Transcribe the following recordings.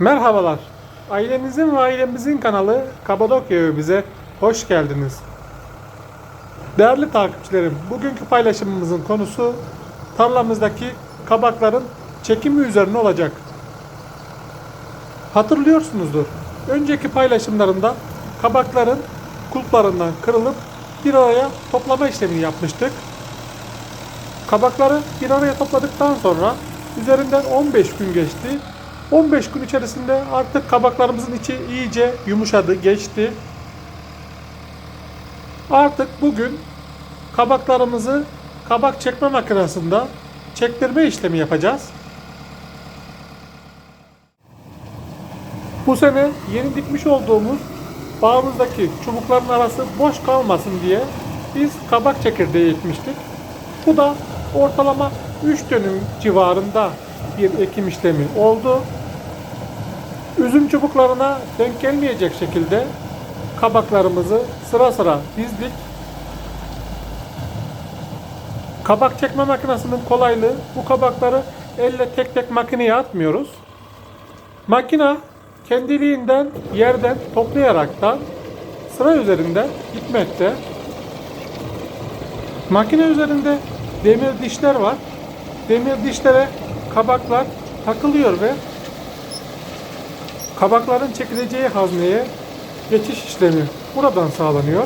Merhabalar. Ailemizin ve ailemizin kanalı Kapadokya Evimize hoş geldiniz. Değerli takipçilerim, bugünkü paylaşımımızın konusu tarlamızdaki kabakların çekimi üzerine olacak. Hatırlıyorsunuzdur. Önceki paylaşımlarında kabakların kulplarından kırılıp bir araya toplama işlemini yapmıştık. Kabakları bir araya topladıktan sonra üzerinden 15 gün geçti. 15 gün içerisinde artık kabaklarımızın içi iyice yumuşadı, geçti. Artık bugün kabaklarımızı kabak çekme makinesinde çektirme işlemi yapacağız. Bu sene yeni dikmiş olduğumuz bağımızdaki çubukların arası boş kalmasın diye biz kabak çekirdeği ekmiştik. Bu da ortalama 3 dönüm civarında bir ekim işlemi oldu. Üzüm çubuklarına denk gelmeyecek şekilde kabaklarımızı sıra sıra dizdik. Kabak çekme makinesinin kolaylığı bu kabakları elle tek tek makineye atmıyoruz. Makina kendiliğinden yerden toplayaraktan sıra üzerinde gitmekte. Makine üzerinde demir dişler var. Demir dişlere kabaklar takılıyor ve kabakların çekileceği hazneye geçiş işlemi buradan sağlanıyor.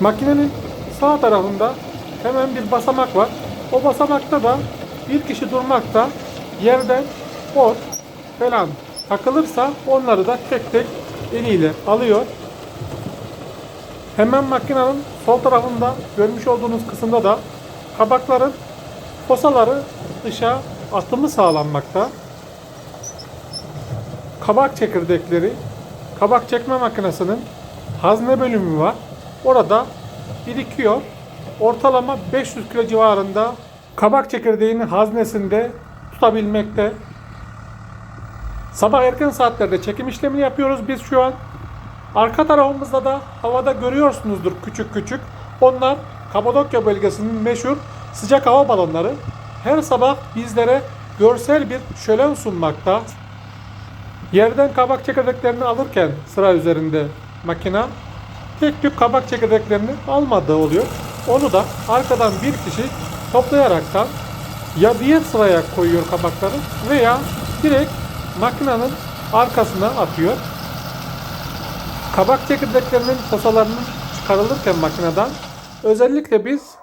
Makinenin sağ tarafında hemen bir basamak var. O basamakta da bir kişi durmakta yerden ot falan takılırsa onları da tek tek eliyle alıyor. Hemen makinenin sol tarafında görmüş olduğunuz kısımda da kabakların posaları dışa atımı sağlanmakta. Kabak çekirdekleri, kabak çekme makinesinin hazne bölümü var. Orada birikiyor. Ortalama 500 kilo civarında kabak çekirdeğini haznesinde tutabilmekte. Sabah erken saatlerde çekim işlemini yapıyoruz biz şu an. Arka tarafımızda da havada görüyorsunuzdur küçük küçük. Onlar Kapadokya bölgesinin meşhur sıcak hava balonları. Her sabah bizlere görsel bir şölen sunmakta. Yerden kabak çekirdeklerini alırken sıra üzerinde makina tek tük kabak çekirdeklerini almadığı oluyor. Onu da arkadan bir kişi toplayaraktan ya diğer sıraya koyuyor kabakları veya direkt makinenin arkasına atıyor. Kabak çekirdeklerinin posalarının çıkarılırken makineden özellikle biz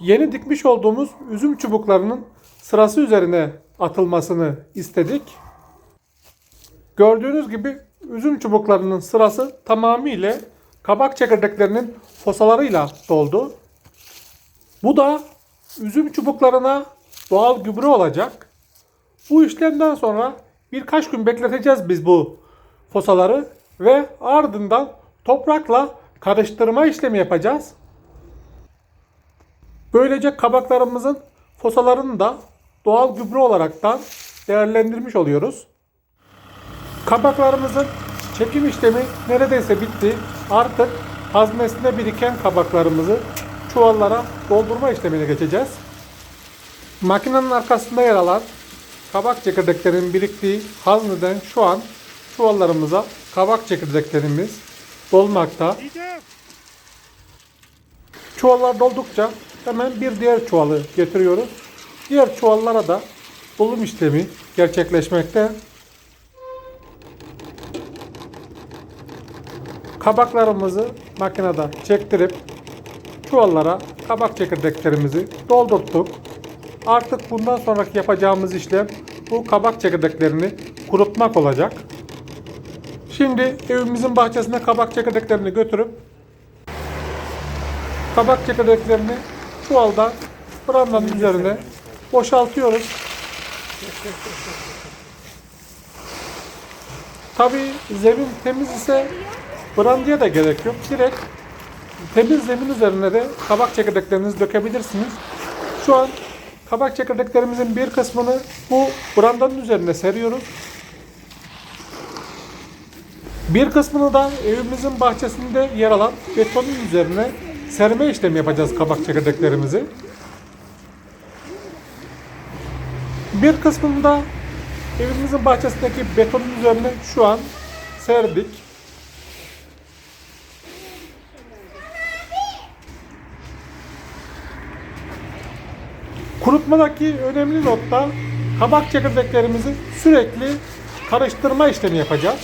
yeni dikmiş olduğumuz üzüm çubuklarının sırası üzerine atılmasını istedik. Gördüğünüz gibi üzüm çubuklarının sırası tamamıyla kabak çekirdeklerinin posalarıyla doldu. Bu da üzüm çubuklarına doğal gübre olacak. Bu işlemden sonra birkaç gün bekleteceğiz biz bu posaları ve ardından toprakla karıştırma işlemi yapacağız. Böylece kabaklarımızın posalarını da doğal gübre olaraktan değerlendirmiş oluyoruz. Kabaklarımızın çekim işlemi neredeyse bitti. Artık haznesinde biriken kabaklarımızı çuvallara doldurma işlemine geçeceğiz. Makinenin arkasında yer alan kabak çekirdeklerinin biriktiği hazneden şu an çuvallarımıza kabak çekirdeklerimiz dolmakta. Çuvallar doldukça hemen bir diğer çuvalı getiriyoruz. Diğer çuvallara da dolum işlemi gerçekleşmekte. Kabaklarımızı makinede çektirip çuvallara kabak çekirdeklerimizi doldurttuk. Artık bundan sonraki yapacağımız işlem bu kabak çekirdeklerini kurutmak olacak. Şimdi evimizin bahçesine kabak çekirdeklerini götürüp kabak çekirdeklerini çuvaldan brandanın üzerine boşaltıyoruz. Tabi zemin temiz ise brandyaya da gerek yok. Direkt temiz zemin üzerine de kabak çekirdeklerinizi dökebilirsiniz. Şu an kabak çekirdeklerimizin bir kısmını bu brandanın üzerine seriyoruz. Bir kısmını da evimizin bahçesinde yer alan betonun üzerine serme işlemi yapacağız kabak çekirdeklerimizi. Bir kısmını da evimizin bahçesindeki betonun üzerine şu an serdik. Kurutmadaki önemli nokta kabak çekirdeklerimizi sürekli karıştırma işlemi yapacağız.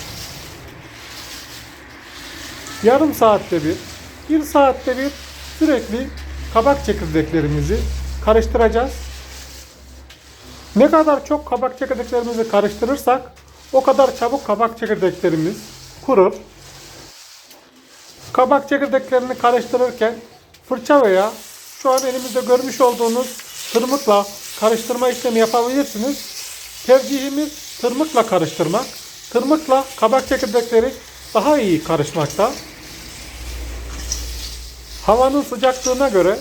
Yarım saatte bir, bir saatte bir sürekli kabak çekirdeklerimizi karıştıracağız. Ne kadar çok kabak çekirdeklerimizi karıştırırsak o kadar çabuk kabak çekirdeklerimiz kurur. Kabak çekirdeklerini karıştırırken fırça veya şu an elimizde görmüş olduğunuz tırmıkla karıştırma işlemi yapabilirsiniz. Tercihimiz tırmıkla karıştırmak. Tırmıkla kabak çekirdekleri daha iyi karışmakta. Havanın sıcaklığına göre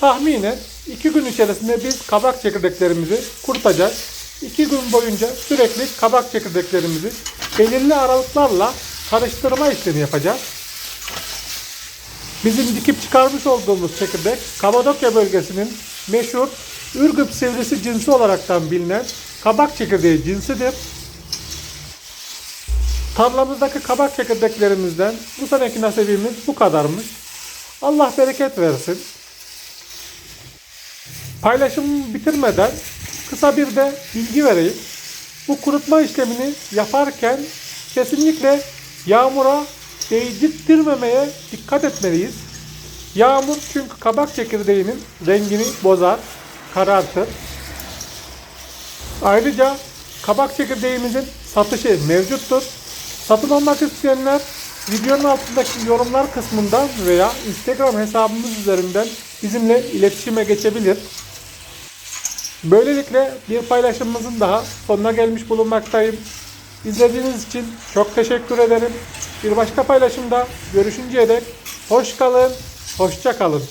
tahminen 2 gün içerisinde biz kabak çekirdeklerimizi kurutacağız. 2 gün boyunca sürekli kabak çekirdeklerimizi belirli aralıklarla karıştırma işlemi yapacağız. Bizim dikip çıkarmış olduğumuz çekirdek Kapadokya bölgesinin meşhur Ürgüp sivrisi cinsi olaraktan bilinen kabak çekirdeği cinsidir. Tarlamızdaki kabak çekirdeklerimizden bu seneki nasibimiz bu kadarmış. Allah bereket versin. Paylaşımı bitirmeden kısa bir de bilgi vereyim. Bu kurutma işlemini yaparken kesinlikle yağmura değdirtmemeye dikkat etmeliyiz. Yağmur çünkü kabak çekirdeğinin rengini bozar, karartır. Ayrıca kabak çekirdeğimizin satışı mevcuttur. Satın almak isteyenler videonun altındaki yorumlar kısmından veya Instagram hesabımız üzerinden bizimle iletişime geçebilir. Böylelikle bir paylaşımımızın daha sonuna gelmiş bulunmaktayım. İzlediğiniz için çok teşekkür ederim. Bir başka paylaşımda görüşünceye dek hoş kalın, hoşça kalın.